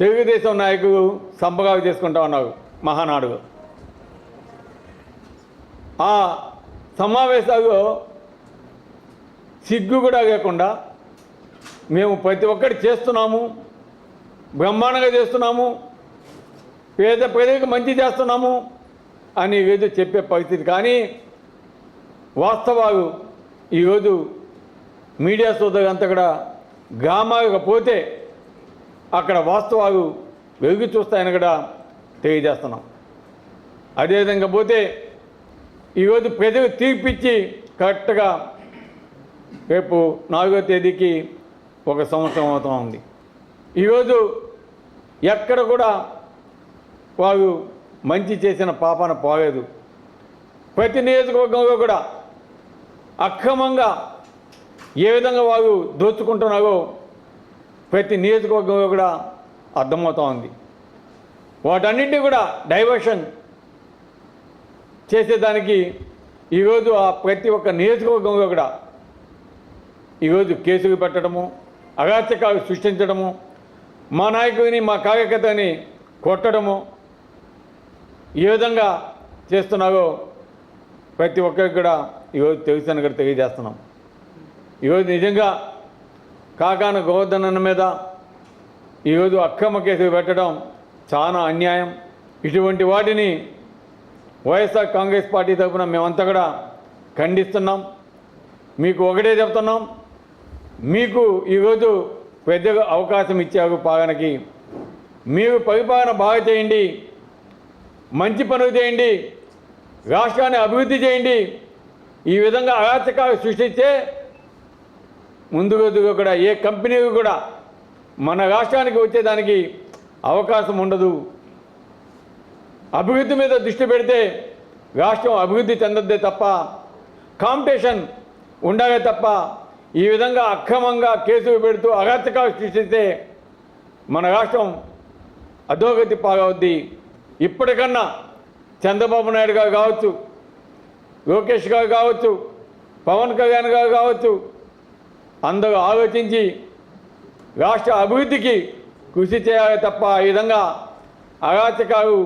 తెలుగుదేశం నాయకులు సంపగావి చేసుకుంటా ఉన్నారు మహానాడు. ఆ సమావేశాల్లో సిగ్గు కూడా లేకుండా మేము ప్రతి ఒక్కటి చేస్తున్నాము బ్రహ్మాండంగా చేస్తున్నాము పేద ప్రజలకు మంచి చేస్తున్నాము అని ఏదో చెప్పే పరిస్థితి. కానీ వాస్తవాలు ఈరోజు మీడియా సోదరులంతా కూడా గ్రామాలకు పోతే అక్కడ వాస్తవాలు వెలుగు చూస్తాయని కూడా తెలియజేస్తున్నాం. అదేవిధంగా పోతే ఈరోజు ప్రజలు తీర్పిచ్చి కరెక్ట్గా రేపు నాలుగో తేదీకి ఒక సంవత్సరం అవుతా ఉంది. ఈరోజు ఎక్కడ కూడా వారు మంచి చేసిన పాపాన పోలేదు. ప్రతి నియోజకవర్గంలో కూడా అక్రమంగా ఏ విధంగా వారు దోచుకుంటున్నారో ప్రతి నియోజకవర్గంలో కూడా అర్థమవుతా ఉంది. వాటన్నింటినీ కూడా డైవర్షన్ చేసేదానికి ఈరోజు ఆ ప్రతి ఒక్క నియోజకవర్గంలో కూడా ఈరోజు కేసులు పెట్టడము అరాచకాలు సృష్టించడము మా నాయకుడిని మా కార్యకర్తని కొట్టడము ఏ విధంగా చేస్తున్నారో ప్రతి ఒక్కరికి కూడా ఈరోజు అని కూడా తెలియజేస్తున్నాం. ఈరోజు నిజంగా కాకాన గోవర్ధన మీద ఈరోజు అక్రమ కేసులు పెట్టడం చాలా అన్యాయం. ఇటువంటి వాటిని వైఎస్ఆర్ కాంగ్రెస్ పార్టీ తరఫున మేమంతా కూడా ఖండిస్తున్నాం. మీకు ఒకటే చెప్తున్నాం. మీకు ఈరోజు పెద్దగా అవకాశం ఇచ్చారు పాలనకి. మీరు పరిపాలన బాగా చేయండి. మంచి పనులు చేయండి. రాష్ట్రాన్ని అభివృద్ధి చేయండి. ఈ విధంగా అరాచకాలు సృష్టిస్తే ముందుగా కూడా ఏ కంపెనీకి కూడా మన రాష్ట్రానికి వచ్చేదానికి అవకాశం ఉండదు. అభివృద్ధి మీద దృష్టి పెడితే రాష్ట్రం అభివృద్ధి చెందద్దే తప్ప కాంపిటీషన్ ఉండాలే తప్ప ఈ విధంగా అక్రమంగా కేసులు పెడుతూ అరాచకాలు సృష్టిస్తే మన రాష్ట్రం అధోగతి పాలవుద్ది. ఇప్పటికన్నా చంద్రబాబు నాయుడు గారు కావచ్చు లోకేష్ గారు కావచ్చు పవన్ కళ్యాణ్ గారు కావచ్చు అందరూ ఆలోచించి రాష్ట్ర అభివృద్ధికి కృషి చేయాలి తప్ప ఈ విధంగా అరాచకాలు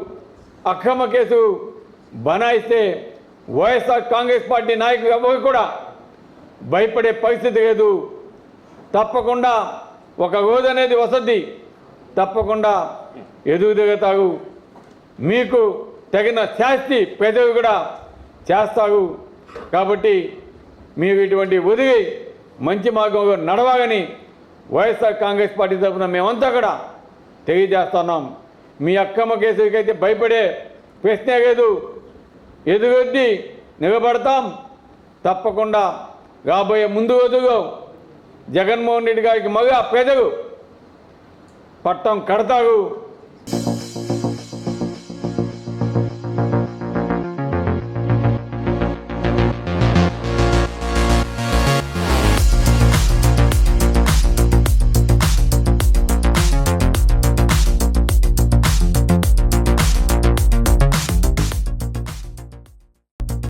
అక్రమ కేసు బనాయిస్తే వైఎస్ఆర్ కాంగ్రెస్ పార్టీ నాయకులు ఎవరు కూడా భయపడే పరిస్థితి లేదు. తప్పకుండా ఒక రోజు అనేది వసతి తప్పకుండా ఎదుగుదిగుతారు మీకు తగిన శాస్తి ప్రజలు కూడా చేస్తారు. కాబట్టి మీరు ఇటువంటి ఒదిగి మంచి మార్గంలో నడవాలని వైఎస్ఆర్ కాంగ్రెస్ పార్టీ తరఫున మేమంతా కూడా తెలియజేస్తున్నాం. మీ అక్రమ కేసులకైతే భయపడే ప్రశ్నే లేదు. ఎదుగొద్ది నిలబడతాం. తప్పకుండా రాబోయే ముందు రోజుల్లో జగన్మోహన్ రెడ్డి గారికి మగ ప్రజలు పట్టం కడతారు.